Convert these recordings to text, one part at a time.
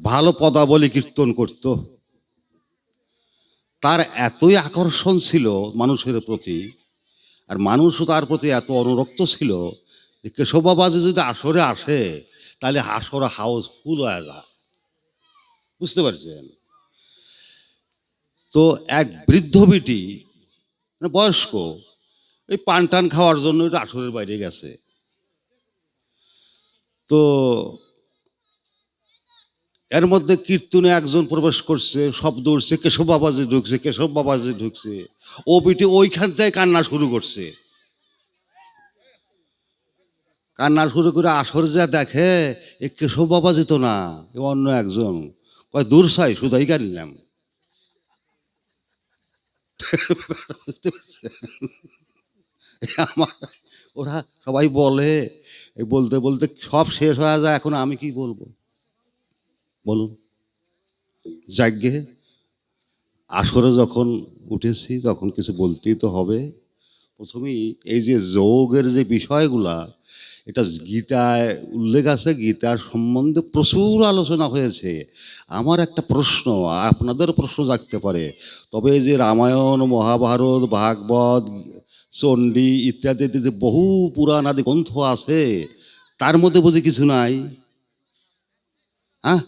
ভালো পদাবলী কীর্তন করত। তার এতই আকর্ষণ ছিল মানুষের প্রতি, আর মানুষও তার প্রতি এত অনুরক্ত ছিল যে কেশব বাবাজি যদি আসরে আসে, তাহলে আসর হাউস ফুল হয়ে যায়। বুঝতে পারছেন? তো এক বৃদ্ধ বিটি মানে বয়স্ক, এই পান টান খাওয়ার জন্য আসরের বাইরে গেছে। তো এর মধ্যে কীর্তনে একজন প্রবেশ করছে শব্দ উঠছে কেশব বাবাজি ঢুকছে, কেশব বাবাজি ঢুকছে। ও বিটি ওইখান থেকে কান্না শুরু করছে। কান্না শুরু করে আসর যা দেখে, এ কেশব বাবাজি তো না, এ অন্য একজন। কয়, দূর সাই শুধাই কানিলাম আমার, ওরা সবাই বলে বলতে বলতে সব শেষ হয়ে যায়, এখন আমি কি বলব? বলুন। যাজ্ঞে আসরে যখন উঠেছি, তখন কিছু বলতেই তো হবে। প্রথমেই এই যে যোগের যে বিষয়গুলা, এটা গীতায় উল্লেখ আছে, গীতার সম্বন্ধে প্রচুর আলোচনা হয়েছে। আমার একটা প্রশ্ন আপনাদের প্রশ্ন জাগতে পারে। তবে এই যে রামায়ণ, মহাভারত, ভাগবত, চণ্ডী ইত্যাদি ইত্যাদি বহু পুরাণ আদি গ্রন্থ আছে, তার মধ্যে বুঝি কিছু নাই? হ্যাঁ?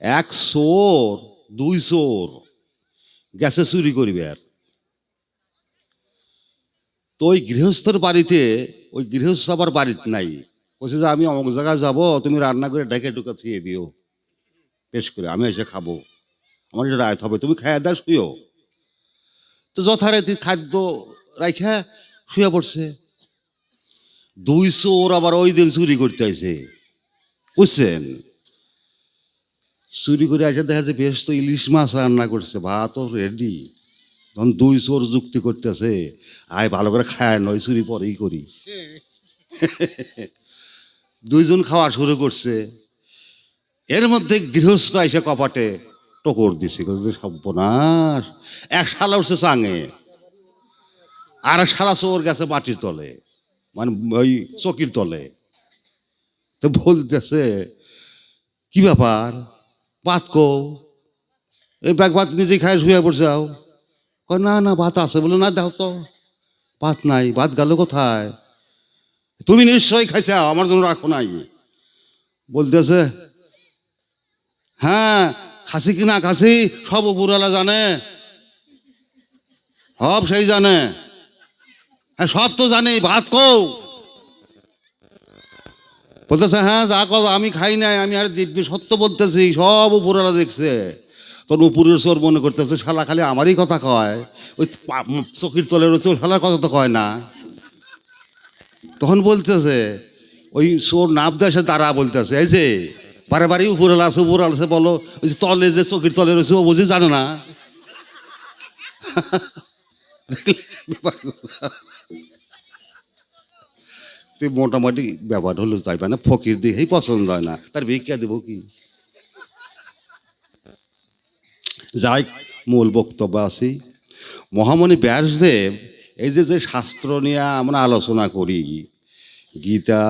এক চোর, দুই চোর। গেছে চুরি করিবে আর। তো ওই গৃহস্থর বাড়িতে, ওই গৃহস্থ আবার বাড়িতে নাই। বলছে যে আমি অমুক জায়গায় যাব, তুমি রান্না করে ডেকে টুকে থুয়ে দিও। বেশ করে, আমি এসে খাব। আমার এটা রায়ত হবে, তুমি খাইয়া দাও শুয়েও তো যথারীতি খাদ্য রাখা শুয়ে পড়ছে। দুই চোর আবার ওই দিন চুরি করতে আইছে। বুঝছেন? চুরি করে আসে, দেখা যায় বেশ তো ইলিশ মাছ রান্না করছে ভাতও রেডি তখন দুই চোর যুক্তি করতেছে, আয় ভালো করে খায়, নয় চুরি পরেই করি। দুইজন খাওয়া শুরু করছে। এর মধ্যে গৃহস্থ এসে কপাটে টকর দিছে সর্বনাশ, এক শালা উঠছে চাঙে, আর শালা চোর গেছে মাটির তলে মানে ওই চকির তলে। তো বলতেছে, কি ব্যাপার? ভাত কো এই ব্যাগ ভাত নিজেই খাই শুয়ে পড়ছে যাও কয়, না না, ভাত আছে। বলে, না, দাও তো। ভাত নাই। ভাত গেল কোথায়? তুমি নিশ্চয়ই খাইছে আমার জন্য রাখো নাই। বলতেছে হ্যাঁ খাসি কি না খাসি, সব উপরওয়ালা জানে। সব সেই জানে। হ্যাঁ সব তো জানে ভাত কও। বলতেছে হ্যাঁ যা কর, আমি খাই নাই, আমি আর দিব্যি সত্য বলতেছি, সব উপরওয়ালা দেখছে। তখন উপরের চোর মনে করতেছে, শালা খালি আমারই কথা কয়, ওই চকির তলে রয়েছে শালার কথা তো কয় না। তখন বলতেছে, ওই চোর নাপ দেশে তারা বলতেছে, এই যে, বারে বারে উপরওয়ালা আছে উপরওয়ালা আছে, বলো, ওই যে তলে যে চকির তলে রয়েছে, ও বুঝি জানে না। তো মোটামুটি ব্যাপার হলো তাই মানে ফকির দিয়েই পছন্দ হয় না। তার ভিক্ষা দেবো কি? যাই, মূল বক্তব্য আছি। মহামণি ব্যাসদেব এই যে যে শাস্ত্র নিয়ে আমরা আলোচনা করি, গীতা